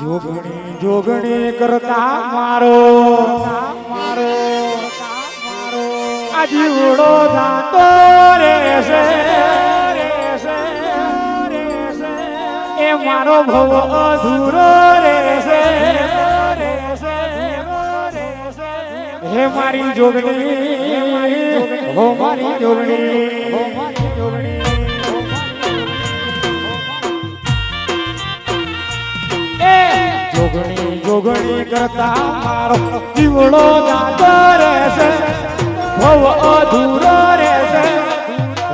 જોગણી જોગણી કરતા મારો. મારો આ જીવડો જાતો રહેશે એ મારો ભવ અધૂરો રહેશે હે મારી જોગણી, હો મારી જોગણી. હો જોગણી કરતા મારો જીવડો જાતો રહેશે, ભવ અધૂરો રહેશે.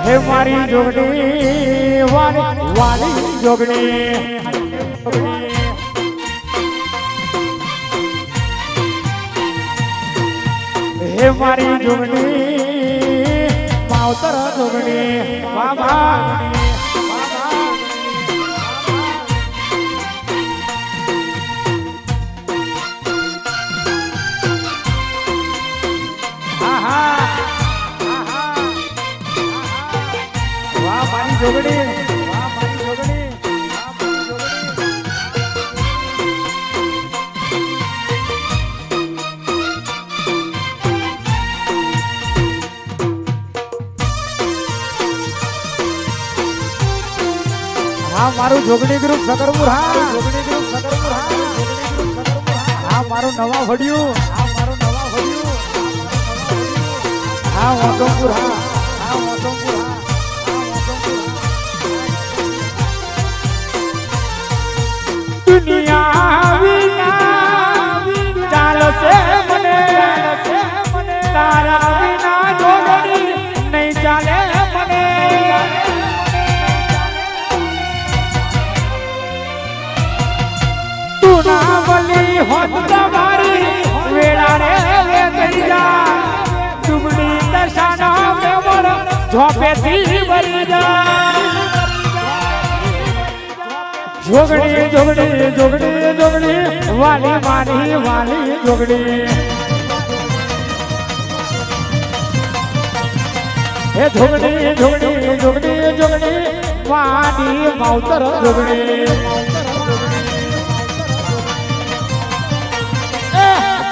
હે મારી જોગણી, વાલી વાલી જોગણી, હે મારી જોગણી, માવતર જોગણી, બાબા જોગણી હા મારું જોગણી ગ્રુપ સગરપુર હા. જોગણી ગ્રુપ સગરપુર હા. હા મારું નવા વડિયું. હા મારું નવા વડિયું. હા મોટોપુર હા. હા મોસમપુર બલી હોત તમારી વેળા રે વે કરી જા ડુબડી દશાના મેમણ ઝોપેથી ભરી જા જોગણી જોગણી જોગણી જોગણી, વાલી મારી વાલી જોગડી જોગડી જોગડી જોગણી, વાડી, માવતર જોગણી.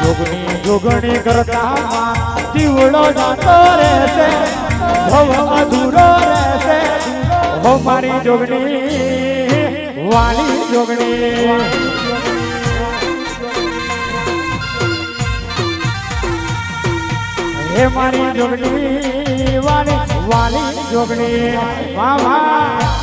જોગણી જોગણી કરતા જીવડો જાતો રહેશે, ભવ અધૂરો રહેશે. હો મારી જોગણી, વાલી જોગણી. હે મારી જોગણી, વાલી વાલી જોગણી. વાહ વાહ.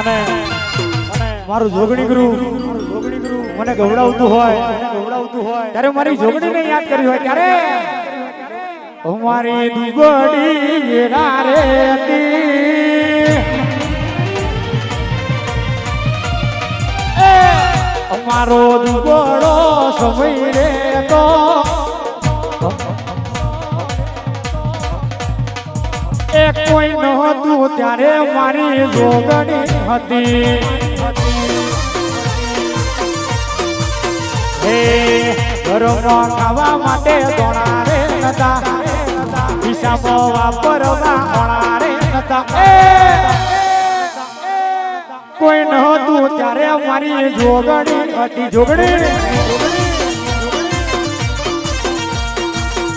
અને મારું જોગણી ગુરુ મને ગવડાવતું હોય, ત્યારે મારી જોગણીને યાદ કરી હોય ત્યારે. અમારી દુગડી રારે હતી. અમારો દુગડો સમય રે તો ત્યારે મારી જોગણી હતી. હે ખાવા માટે દોણા નતા. હિસાબો વાપરવા ઓણા નતા. કોઈ નહોતું ત્યારે મારી જોગણી હતી. જોગણી!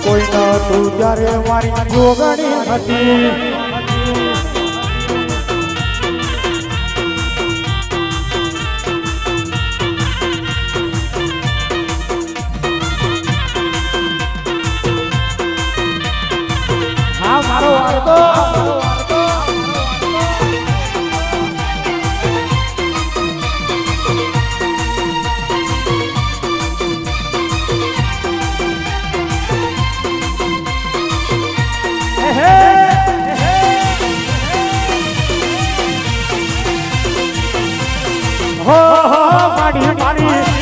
કોઈ નહોતું ત્યારે મારી જોગણી હતી. હો હો માડી માડી.